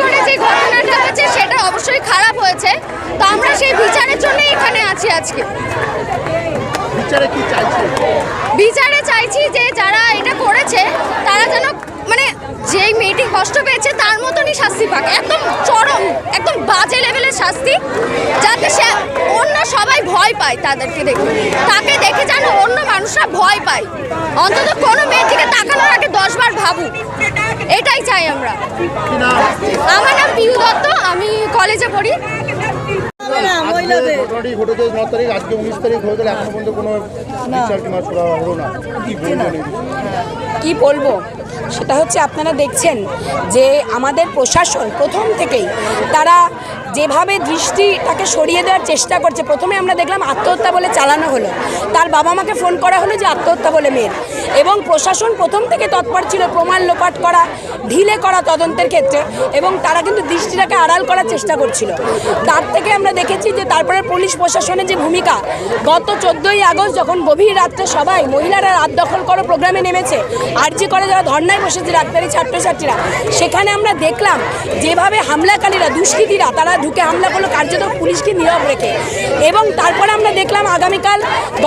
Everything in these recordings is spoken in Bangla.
করে যে ঘটনাটা হয়েছে সেটা অবশ্যই খারাপ হয়েছে। তো আমরা সেই বিচারের জন্য এখানে আছি আজকে। বিচারে চাইছে? যে যারা এটা করেছে তারা যেন মানে যেই মেয়েটি কষ্ট পেয়েছে তার মতনই শাস্তি পাক। একদম চরম একদম বাজে লেভেলের শাস্তি যাতে সে অন্য সবাই ভয় পায় তাদেরকে দেখে। তাকে দেখে যেন অন্য মানুষরা ভয় পায়। অন্তত কোনো মেয়ের দিকে চাই আমরা। আমার নাম পিউ দত্ত আমি কলেজে পড়ি? কি বলব? সেটা হচ্ছে আপনারা দেখছেন যে আমাদের প্রশাসন প্রথম থেকেই তারা যেভাবে দৃষ্টিটাকে সরিয়ে দেওয়ার চেষ্টা করছে, প্রথমে আমরা দেখলাম আত্মহত্যা বলে চালানো হলো। তার বাবা মাকে ফোন করা হলো যে আত্মহত্যা বলে মেয়ের। এবং প্রশাসন প্রথম থেকে তৎপর ছিল প্রমাণ লোপাট করা, ঢিলে করা তদন্তের ক্ষেত্রে, এবং তারা কিন্তু দৃষ্টিটাকে আড়াল করার চেষ্টা করছিল। তার থেকে আমরা দেখেছি যে তারপরে পুলিশ প্রশাসনের যে ভূমিকা, গত চোদ্দোই আগস্ট যখন গভীর রাত্রে সবাই, মহিলারা রাত দখল করো প্রোগ্রামে নেমেছে, আরজি করে যারা ধর্নায় বসেছে ডাক্তারি ছাত্রছাত্রীরা, সেখানে আমরা দেখলাম যেভাবে হামলাকারীরা, দুষ্কৃতীরা, তারা ঢুকে হামলা করল, কার্যত পুলিশকে নীরব রেখে। এবং তারপরে আমরা দেখলাম আগামীকাল,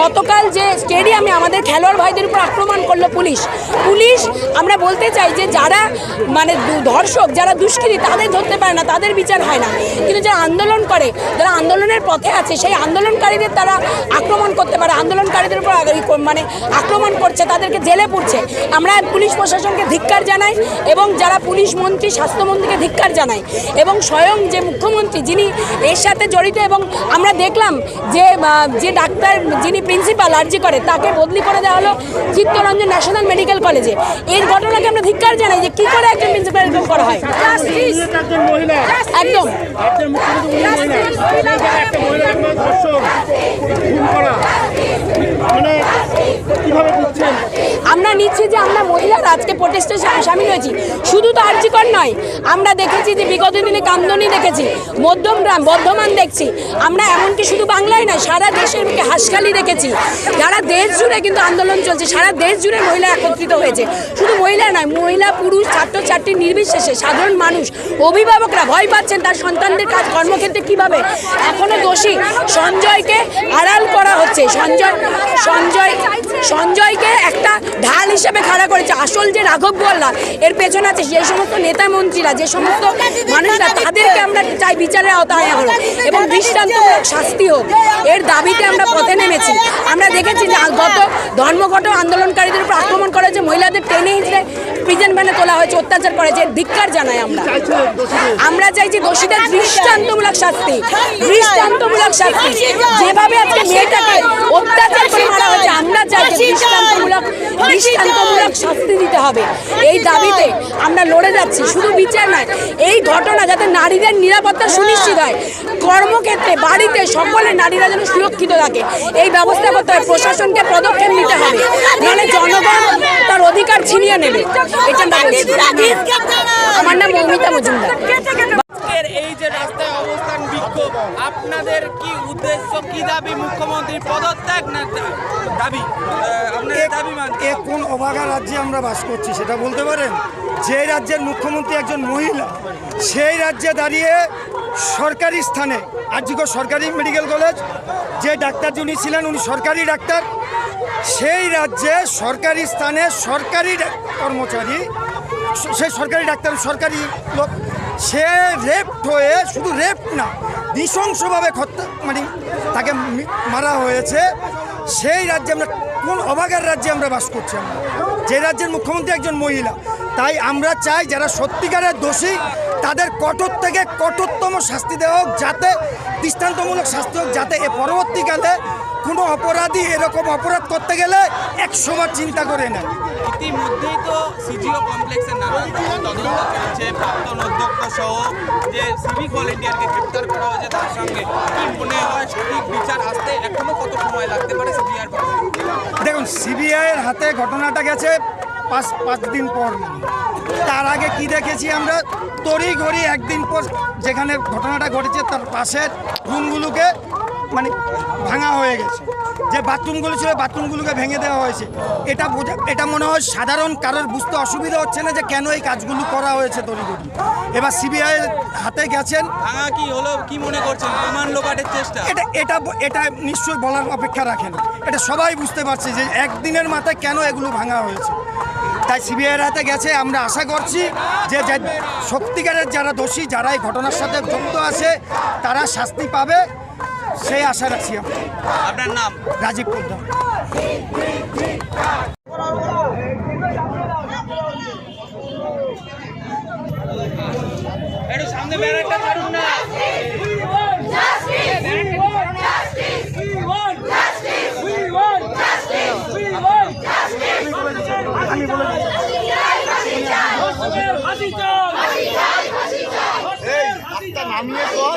গতকাল যে স্টেডিয়ামে আমাদের খেলোয়াড় ভাইদের উপর আক্রমণ করল পুলিশ। পুলিশ, আমরা বলতে চাই যে যারা মানে ধর্ষক, যারা দুষ্কৃতী, তাদের ধরতে পারে না, তাদের বিচার হয় না। কিন্তু যারা আন্দোলন করে, যারা আন্দোলনের পথে আছে, সেই আন্দোলনকারীদের তারা আক্রমণ করতে পারে। আন্দোলনকারীদের উপর মানে আক্রমণ করছে, তাদেরকে জেলে পুড়ছে। আমরা পুলিশ প্রশাসনকে ধিক্কার জানাই এবং যারা পুলিশ মন্ত্রী, স্বাস্থ্যমন্ত্রীকে ধিক্কার জানাই এবং স্বয়ং যে মুখ্যমন্ত্রী যিনি এর সাথে জড়িত এবং আমরা দেখলাম যে যে ডাক্তার যিনি প্রিন্সিপাল আর্জি করে, তাকে বদলি করে দেওয়া হলো চিত্তরঞ্জন ন্যাশনাল মেডিকেল কলেজে। এর ঘটনাকে আমরা ধিক্কার জানাই যে কি করে একজন প্রিন্সিপাল এরকম করা হয়। একদম। কীভাবে বুঝছেন নিচ্ছি যে আমরা মহিলারা আজকে প্রোটেস্টে সামিল হয়েছি। শুধু তো আর্যিকর নয়, আমরা দেখেছি যে বিগত দিনে কামদনি দেখেছি মধ্যমগ্রাম বর্ধমান দেখছি। আমরা এমনকি শুধু বাংলায় নয়, সারা দেশের মুখে হাসখালি দেখেছি। যারা দেশ জুড়ে কিন্তু আন্দোলন চলছে, সারা দেশ জুড়ে মহিলা একত্রিত হয়েছে। শুধু মহিলা নয়, মহিলা, পুরুষ, ছাত্রছাত্রী নির্বিশেষে সাধারণ মানুষ, অভিভাবকরা ভয় পাচ্ছেন তার সন্তানদের কাজ কর্মক্ষেত্রে কীভাবে? এখনও দোষী সঞ্জয়কে আড়াল করা হচ্ছে সঞ্জয় সঞ্জয় সঞ্জয়কে একটা ঢাল হিসেবে খাড়া করেছে। আসল যে রাঘব বললা এর পেছনে আছে যে সমস্ত নেতা মন্ত্রীরা, যে সমস্ত মানুষরা, তাদেরকে আমরা চাই বিচারের আওতায় আনো এবং দৃষ্টান্তমূলক শাস্তি হোক। এর দাবিতে নেমেছি আমরা দেখেছি যে গত ধর্মঘট আন্দোলনকারীদের উপর আক্রমণ করা হয়েছে মহিলাদের টেনে হিঁচড়ে প্রিজন ভ্যানে তোলা হয়েছে, অত্যাচার করা হয়েছে ধিক্কার জানাই আমরা। আমরা চাইছি দোষীদের দৃষ্টান্তমূলক শাস্তি দৃষ্টান্তমূলক শাস্তি। যেভাবে আজকে মেয়েটাকে অত্যাচার করে মারা হয়েছে, আমরা চাইছি দৃষ্টান্তমূলক দৃষ্টান্তমূলক শাস্তি দিতে হবে। এই দাবিতে আমরা লড়ে যাচ্ছি। শুধু বিচার নয়, এই ঘটনা যাতে নারীদের নিরাপত্তা সুনিশ্চিত হয়, কর্মক্ষেত্রে, বাড়িতে সকলে নারীরা যেন সুরক্ষিত থাকে, এই ব্যবস্থা করতে হবে প্রশাসনকে পদক্ষেপ নিতে হবে। নাহলে জনগণ তার অধিকার ছিনিয়ে নেবে। এটা আমরা আমার নাম মৌমিতা মজুমদার। এই যে রাস্তায় অবস্থান বিক্ষোভ আপনাদের কি উদ্দেশ্য কি দাবি? মুখ্যমন্ত্রীর পদত্যাগ না দাবি? এ কোন অভাগা রাজ্যে আমরা বাস করছি সেটা বলতে পারেন? যে রাজ্যের মুখ্যমন্ত্রী একজন মহিলা সেই রাজ্যে দাঁড়িয়ে সরকারি স্থানে আর্যিকর সরকারি মেডিকেল কলেজ, যে ডাক্তার যিনি ছিলেন উনি সরকারি ডাক্তার, সেই রাজ্যে সরকারি স্থানে সরকারি কর্মচারী সেই সরকারি ডাক্তার, সরকারি লোক, সে রেপ হয়ে, শুধু রেপ না, নৃশংসভাবে মানে তাকে মারা হয়েছে। সেই রাজ্যে আমরা, কোন অবাগের রাজ্যে আমরা বাস করছি আমরা? যে রাজ্যের মুখ্যমন্ত্রী একজন মহিলা, তাই আমরা চাই যারা সত্যিকারের দোষী তাদের কঠোর থেকে কঠোরতম শাস্তি দেওয়া হোক যাতে দৃষ্টান্তমূলক শাস্তি হোক যাতে এ পরবর্তীকালে কোনো অপরাধী এরকম অপরাধ করতে গেলে একশোবার চিন্তা করে নেয়। ইতিমধ্যেই তো সিজিও কমপ্লেক্সের নানা রকম তদন্ত চলছে প্রাক্তন অধ্যক্ষ সহ যে সিভিক ভলেন্টিয়ারকে গ্রেপ্তার করা হয়েছে তার সঙ্গে কি মনে হয় সঠিক বিচার আসতে এখনও কত সময় লাগতে পারে সিবিআর দেখুন সিবিআইয়ের হাতে ঘটনাটা গেছে। পাঁচ পাঁচ দিন পর। তার আগে কি দেখেছি আমরা? তড়ি ঘড়ি একদিন পর যেখানে ঘটনাটা ঘটেছে, তার পাশের রুমগুলোকে মানে ভাঙা হয়ে গেছে। যে বাথরুমগুলো ছিল বাথরুমগুলোকে ভেঙে দেওয়া হয়েছে। এটা বোঝা এটা মনে হয় সাধারণ কারোর বুঝতে অসুবিধা হচ্ছে না যে কেন এই কাজগুলো করা হয়েছে তড়িঘড়ি। এবার সিবিআই হাতে গেছেন। কি হলো কি মনে করছেন? প্রমাণ লোপাটের চেষ্টা? এটা এটা এটা নিশ্চয়ই বলার অপেক্ষা রাখেন। এটা সবাই বুঝতে পারছে যে একদিনের মাথায় কেন এগুলো ভাঙা হয়েছে। তাই সিবিআইয়ের হাতে গেছে। আমরা আশা করছি যে যে সত্যিকারের যারা দোষী যারা এই ঘটনার সাথে যুক্ত আছে তারা শাস্তি পাবে। সেই আশা রাখছি আপনার নাম? রাজীব পোদ্দার। সামনে ব্যানারটা ছাড়ুন না। স্টিল তো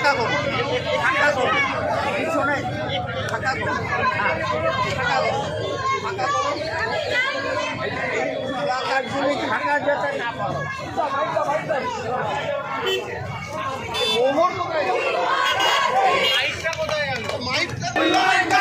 ফাঁকা করো। ফাঁকা করো। পিছনে ফাঁকা করো। হ্যাঁ, করো। ফাঁকা করো। জিনিস ফাঁকা যেতে না? মাইকটা কোথায়? মাইকটা